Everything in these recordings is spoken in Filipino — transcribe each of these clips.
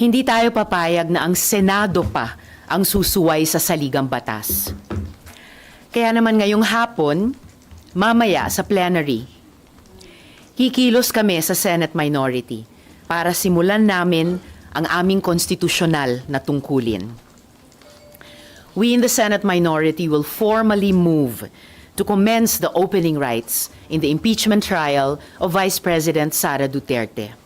Hindi tayo papayag na ang Senado pa ang susuway sa saligang batas. Kaya naman ngayong hapon, mamaya sa plenary, kikilos kami sa Senate minority para simulan namin ang aming konstitusyonal na tungkulin. We in the Senate minority will formally move to commence the opening rights in the impeachment trial of Vice President Sara Duterte.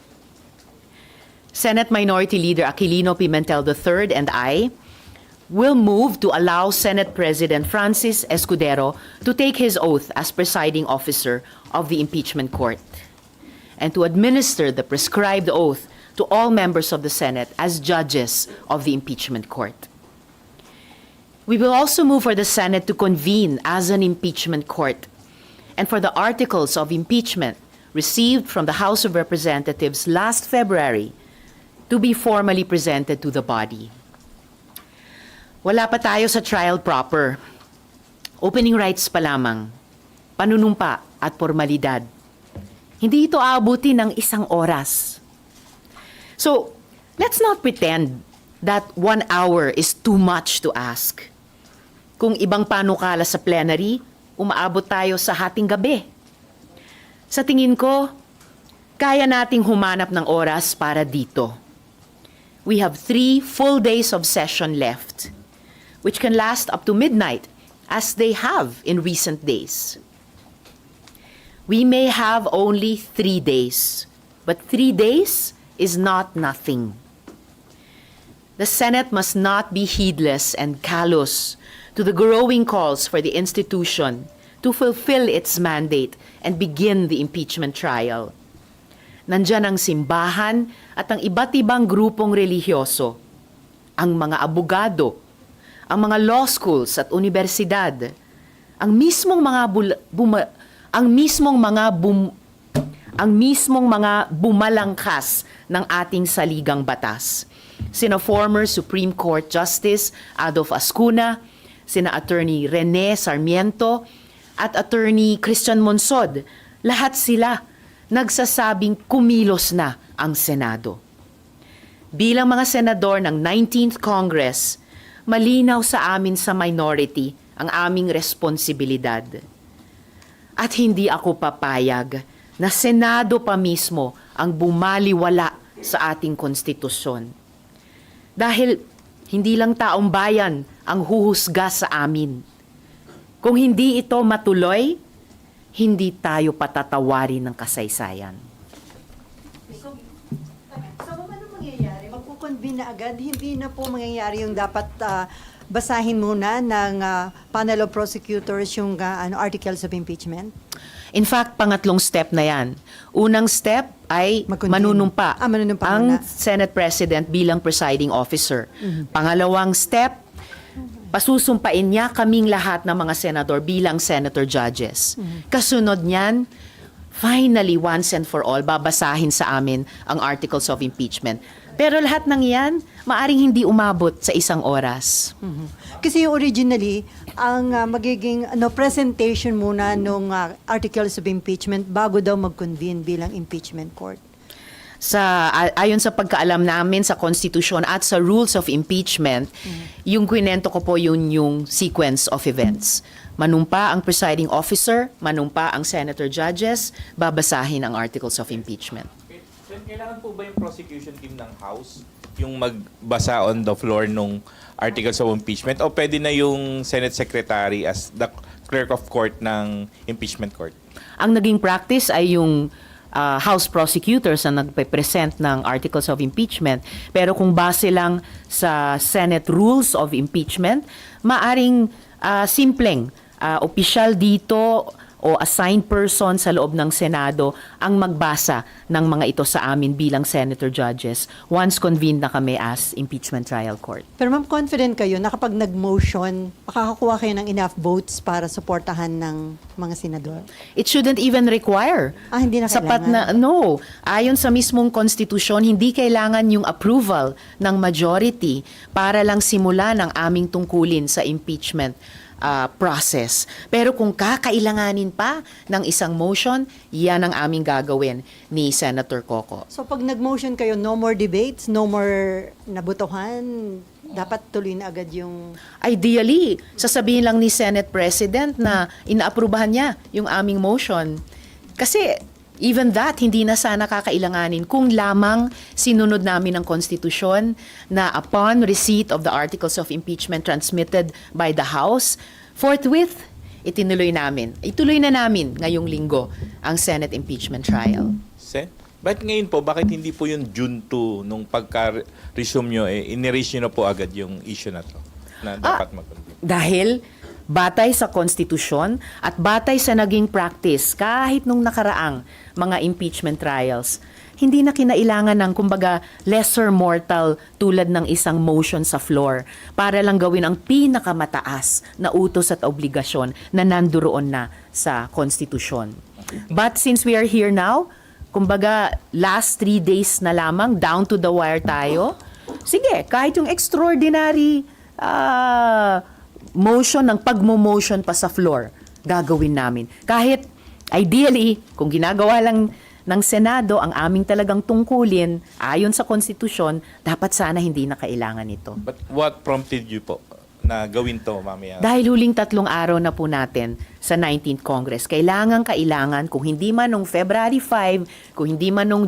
Senate Minority Leader Aquilino Pimentel III and I will move to allow Senate President Francis Escudero to take his oath as presiding officer of the impeachment court and to administer the prescribed oath to all members of the Senate as judges of the impeachment court. We will also move for the Senate to convene as an impeachment court and for the articles of impeachment received from the House of Representatives last February to be formally presented to the body. Wala pa tayo sa trial proper. Opening rights pa lamang. Panunumpa at formalidad. Hindi ito aabuti ng isang oras. So, let's not pretend that one hour is too much to ask. Kung ibang panukala sa plenary, umaabot tayo sa hating gabi. Sa tingin ko, kaya nating humanap ng oras para dito. We have three full days of session left, which can last up to midnight, as they have in recent days. We may have only three days, but three days is not nothing. The Senate must not be heedless and callous to the growing calls for the institution to fulfill its mandate and begin the impeachment trial. Nandyan ang simbahan at ang iba't ibang grupong relihiyoso, ang mga abogado, ang mga law schools at universidad, ang mismong mga bul- buma- ang mismong mga bum- ang mismong mga bumalangkas ng ating saligang batas. Sina former Supreme Court Justice Adolf Ascuna, sina Attorney Rene Sarmiento, at Attorney Christian Monsod. Lahat sila nagsasabing kumilos na ang Senado. Bilang mga senador ng 19th Congress, malinaw sa amin sa minority ang aming responsibilidad. At hindi ako papayag na Senado pa mismo ang bumaliwala sa ating konstitusyon. Dahil hindi lang taong bayan ang huhusga sa amin. Kung hindi ito matuloy, hindi tayo patatawarin ng kasaysayan. So, so ano mangyayari? Magkukonvene na agad? Hindi na po mangyayari yung dapat ah, basahin muna ng ah, panel of prosecutors yung ah, ano, articles of impeachment? In fact, pangatlong step na yan. Unang step ay manunumpa Ah, manunumpa ang muna. Mm-hmm. Senate President bilang presiding officer. Pangalawang step, pasusumpain niya kaming lahat ng mga senador bilang senator judges. Mm-hmm. Kasunod niyan, finally, once and for all, babasahin sa amin ang articles of impeachment. Pero lahat ng yan, maaring hindi umabot sa isang oras. Kasi yung originally, ang ah, magiging ano, presentation muna nung ah, articles of impeachment bago daw mag-convene bilang impeachment court. Sa ayon sa pagkaalam namin sa konstitusyon at sa rules of impeachment, yung kwinento ko po yun yung sequence of events. Manumpa ang presiding officer, manumpa ang senator judges, babasahin ang articles of impeachment. Sen, kailangan po ba yung prosecution team ng House yung magbasa on the floor nung articles of impeachment o pwede na yung Senate Secretary as the clerk of court ng impeachment court? Ang naging practice ay yung uh, House prosecutors ang nagpe-present ng articles of impeachment. Pero kung base lang sa Senate rules of impeachment, maaring uh, simpleng uh, opisyal dito o assigned person sa loob ng Senado ang magbasa ng mga ito sa amin bilang senator judges once convened na kami as impeachment trial court. Pero ma'am, confident kayo na kapag nag-motion, makakakuha kayo ng enough votes para suportahan ng mga senador? It shouldn't even require. Ah, hindi na Sapat na, kailangan? no. Ayon sa mismong konstitusyon, hindi kailangan yung approval ng majority para lang simulan ang aming tungkulin sa impeachment ah, process. Pero kung kakailanganin pa ng isang motion, yan ang aming gagawin ni Senator Coco. So pag nag-motion kayo, no more debates, no more nabutuhan, dapat tuloy na agad yung... Ideally, sasabihin lang ni Senate President na inaaprubahan niya yung aming motion. Kasi even that, hindi na sana kakailanganin kung lamang sinunod namin ang konstitusyon na upon receipt of the articles of impeachment transmitted by the House, forthwith, itinuloy namin. Ituloy na namin ngayong linggo ang Senate impeachment trial. Sen? Bakit ngayon po, bakit hindi po yung June 2 nung pagka-resume nyo, eh, iniraise nyo na po agad yung issue na to? Na dapat mag-convene? Dahil batay sa konstitusyon at batay sa naging practice kahit nung nakaraang mga impeachment trials, hindi na kinailangan ng kumbaga lesser mortal tulad ng isang motion sa floor para lang gawin ang pinakamataas na utos at obligasyon na nanduroon na sa konstitusyon. But since we are here now, kumbaga last three days na lamang, down to the wire tayo, sige, kahit yung extraordinary ah, motion ng pagmo-motion pa sa floor, gagawin namin. Kahit ideally, kung ginagawa lang ng Senado ang aming talagang tungkulin ayon sa konstitusyon, dapat sana hindi na kailangan ito. But what prompted you po na gawin to mamaya? Dahil huling tatlong araw na po natin sa 19th Congress, kailangan kailangan kung hindi man nung February 5, kung hindi man nung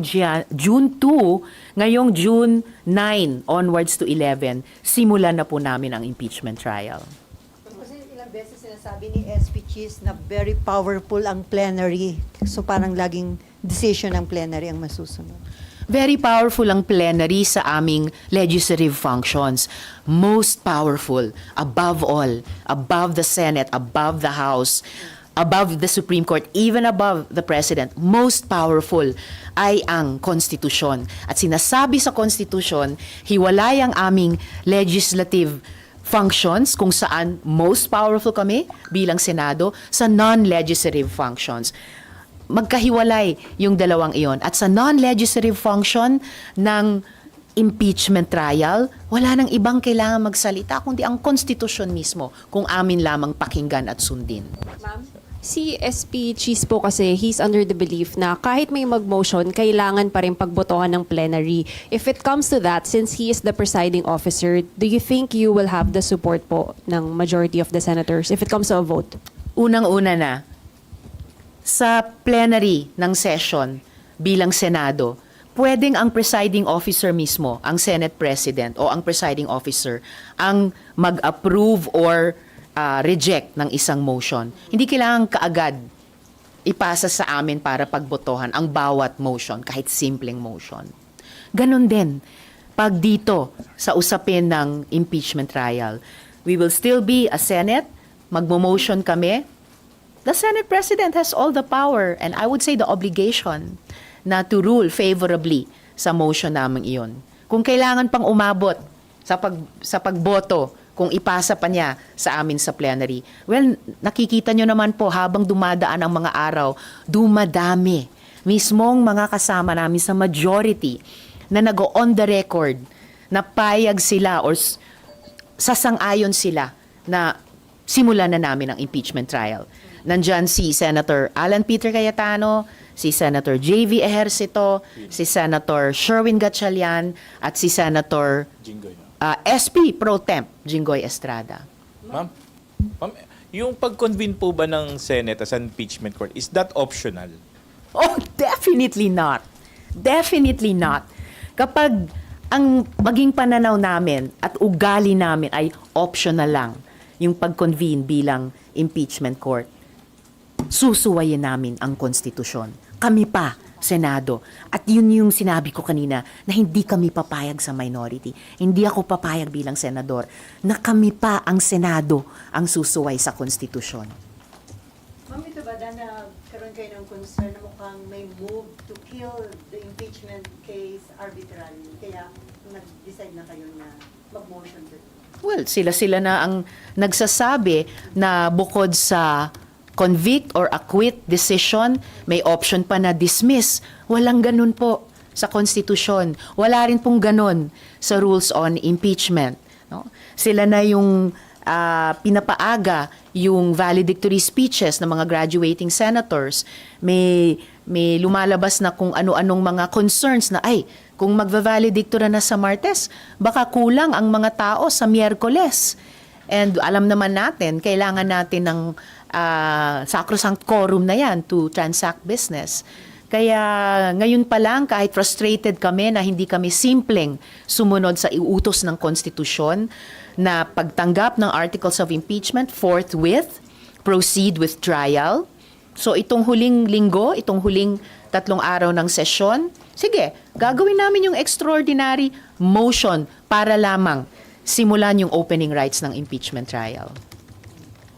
June 2, ngayong June 9 onwards to 11, simulan na po namin ang impeachment trial. Sinasabi ni SP Cheese na very powerful ang plenary. So parang laging decision ng plenary ang masusunod. Very powerful ang plenary sa aming legislative functions. Most powerful, above all, above the Senate, above the House, above the Supreme Court, even above the President, most powerful ay ang konstitusyon. At sinasabi sa konstitusyon, hiwalay ang aming legislative functions kung saan most powerful kami bilang Senado sa non-legislative functions magkahiwalay yung dalawang iyon. At sa non-legislative function ng impeachment trial, wala nang ibang kailangan magsalita kundi ang konstitusyon mismo kung amin lamang pakinggan at sundin. Si SP Cheese po kasi, he's under the belief na kahit may mag-motion, kailangan pa rin pagbotohan ng plenary. If it comes to that, since he is the presiding officer, do you think you will have the support po ng majority of the senators if it comes to a vote? Unang-una na, sa plenary ng session bilang Senado, pwedeng ang presiding officer mismo, ang Senate President o ang presiding officer, ang mag-approve or ah, reject ng isang motion. Hindi kailangan kaagad ipasa sa amin para pagbotohan ang bawat motion, kahit simpleng motion. Ganon din, pag dito sa usapin ng impeachment trial, we will still be a Senate, magmo-motion kami, the Senate President has all the power and I would say the obligation na to rule favorably sa motion namin iyon. Kung kailangan pang umabot sa pag sa pagboto kung ipasa pa niya sa amin sa plenary. Well, nakikita nyo naman po habang dumadaan ang mga araw, dumadami mismong mga kasama namin sa majority na nag-on the record na payag sila or sasang-ayon sila na simulan na namin ang impeachment trial. Nandyan si Senator Alan Peter Cayetano, si Senator J.V. Ejercito, si Senator Sherwin Gatchalian, at si Senator Jinggoy. No? ah, SP Pro Temp Jinggoy Estrada. Ma'am, ma'am, yung pag-convene po ba ng Senate as an impeachment court, is that optional? Oh, definitely not. Definitely not. Kapag ang maging pananaw namin at ugali namin ay optional lang yung pag-convene bilang impeachment court, susuwayin namin ang konstitusyon. Kami pa, Senado. At yun yung sinabi ko kanina na hindi kami papayag sa minority. Hindi ako papayag bilang senador na kami pa ang Senado ang susuway sa konstitusyon. Ma'am, ito ba na karoon kayo ng concern na mukhang may move to kill the impeachment case arbitrarily? Kaya nag-decide na kayo na mag-motion to Well, sila-sila na ang nagsasabi na bukod sa convict or acquit decision, may option pa na dismiss. Walang ganun po sa konstitusyon. Wala rin pong ganun sa rules on impeachment. No? Sila na yung ah, pinapaaga yung valedictory speeches ng mga graduating senators. May may lumalabas na kung ano-anong mga concerns na ay kung magva-valedictory na sa Martes, baka kulang ang mga tao sa Miyerkules. And alam naman natin, kailangan natin ng ah, sacrosanct quorum na yan to transact business. Kaya ngayon pa lang, kahit frustrated kami na hindi kami simpleng sumunod sa iutos ng konstitusyon na pagtanggap ng articles of impeachment forthwith, proceed with trial. So itong huling linggo, itong huling tatlong araw ng sesyon, sige, gagawin namin yung extraordinary motion para lamang simulan yung opening rights ng impeachment trial.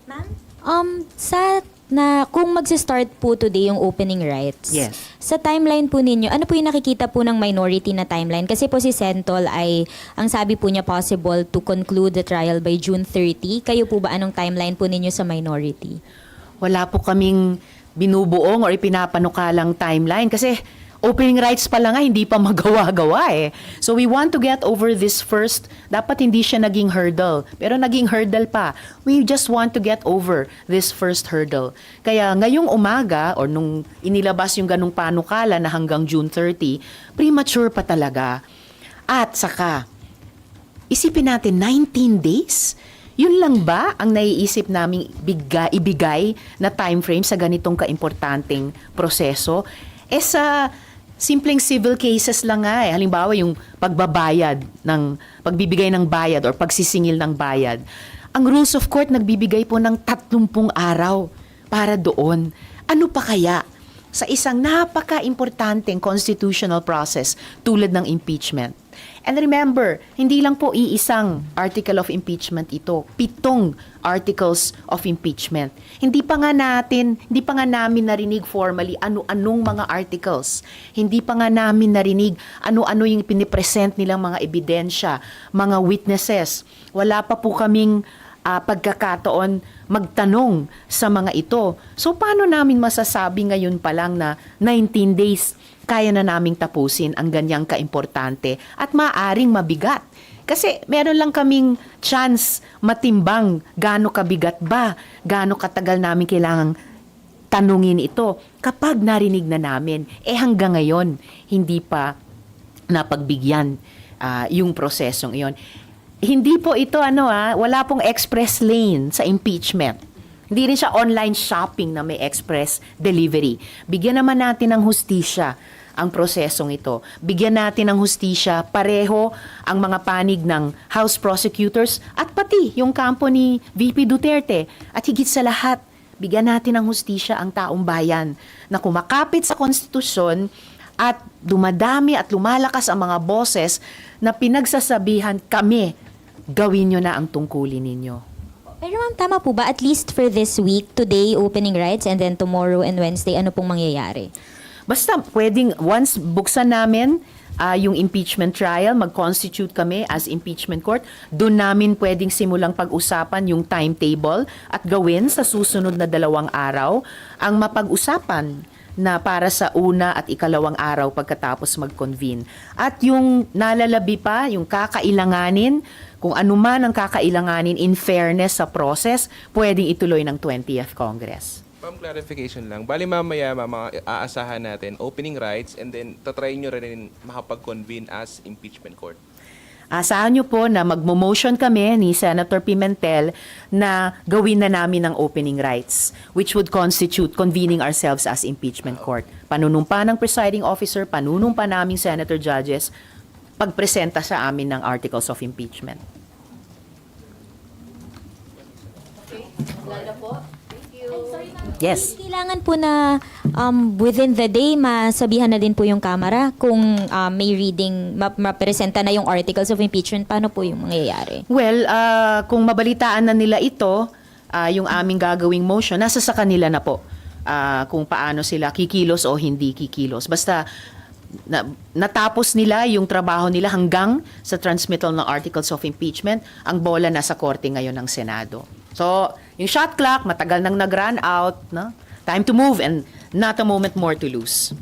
Ma'am? Um, sa na kung magse-start po today yung opening rights. Yes. Sa timeline po ninyo, ano po yung nakikita po ng minority na timeline? Kasi po si Sentol ay, ang sabi po niya possible to conclude the trial by June 30. Kayo po ba anong timeline po ninyo sa minority? wala po kaming binubuong or ipinapanukalang timeline kasi opening rights pa lang nga hindi pa magawa-gawa eh. So we want to get over this first. Dapat hindi siya naging hurdle. Pero naging hurdle pa. We just want to get over this first hurdle. Kaya ngayong umaga or nung inilabas yung ganong panukala na hanggang June 30, premature pa talaga. At saka, isipin natin 19 days. Yun lang ba ang naiisip naming biga, ibigay na time frame sa ganitong kaimportanteng proseso? Eh sa simpleng civil cases lang nga eh. Halimbawa yung pagbabayad ng pagbibigay ng bayad or pagsisingil ng bayad. Ang rules of court nagbibigay po ng 30 araw para doon. Ano pa kaya sa isang napaka-importanteng constitutional process tulad ng impeachment? And remember, hindi lang po iisang article of impeachment ito, pitong articles of impeachment. Hindi pa nga natin, hindi pa nga namin narinig formally ano-anong mga articles. Hindi pa nga namin narinig ano-ano yung pinipresent nilang mga ebidensya, mga witnesses. Wala pa po kaming ah, pagkakataon magtanong sa mga ito. So paano namin masasabi ngayon pa lang na 19 days kaya na naming tapusin ang ganyang kaimportante at maaring mabigat. Kasi meron lang kaming chance matimbang gaano kabigat ba, gaano katagal namin kailangang tanungin ito kapag narinig na namin. Eh hanggang ngayon, hindi pa napagbigyan ah, yung prosesong iyon. Hindi po ito ano ah, wala pong express lane sa impeachment. Hindi rin siya online shopping na may express delivery. Bigyan naman natin ng hustisya ang prosesong ito. Bigyan natin ng hustisya pareho ang mga panig ng House prosecutors at pati yung kampo ni VP Duterte. At higit sa lahat, bigyan natin ng hustisya ang taong bayan na kumakapit sa konstitusyon at dumadami at lumalakas ang mga boses na pinagsasabihan kami, gawin nyo na ang tungkulin ninyo. Pero ma'am, tama po ba? At least for this week, today opening rights and then tomorrow and Wednesday, ano pong mangyayari? Basta pwedeng once buksan namin ah, yung impeachment trial, mag-constitute kami as impeachment court, doon namin pwedeng simulang pag-usapan yung timetable at gawin sa susunod na dalawang araw ang mapag-usapan na para sa una at ikalawang araw pagkatapos mag-convene. At yung nalalabi pa, yung kakailanganin, kung ano man ang kakailanganin in fairness sa process, pwedeng ituloy ng 20th Congress. Ma'am, clarification lang. Bali mamaya, ma'am, mga aasahan natin opening rights and then tatry nyo rin makapag-convene as impeachment court. Asahan niyo po na magmo-motion kami ni Senator Pimentel na gawin na namin ang opening rights, which would constitute convening ourselves as impeachment court. Panunumpa ng presiding officer, panunumpa naming senator judges, pagpresenta sa amin ng articles of impeachment. Yes. Kailangan po na um, within the day, masabihan na din po yung Kamara kung um, may reading, ma- mapresenta na yung articles of impeachment, paano po yung mangyayari? Well, ah, kung mabalitaan na nila ito, ah, yung aming gagawing motion, nasa sa kanila na po ah, kung paano sila kikilos o hindi kikilos. Basta na, natapos nila yung trabaho nila hanggang sa transmittal ng articles of impeachment, ang bola nasa korte ngayon ng Senado. So, yung shot clock, matagal nang nag-run out. No? Time to move and not a moment more to lose.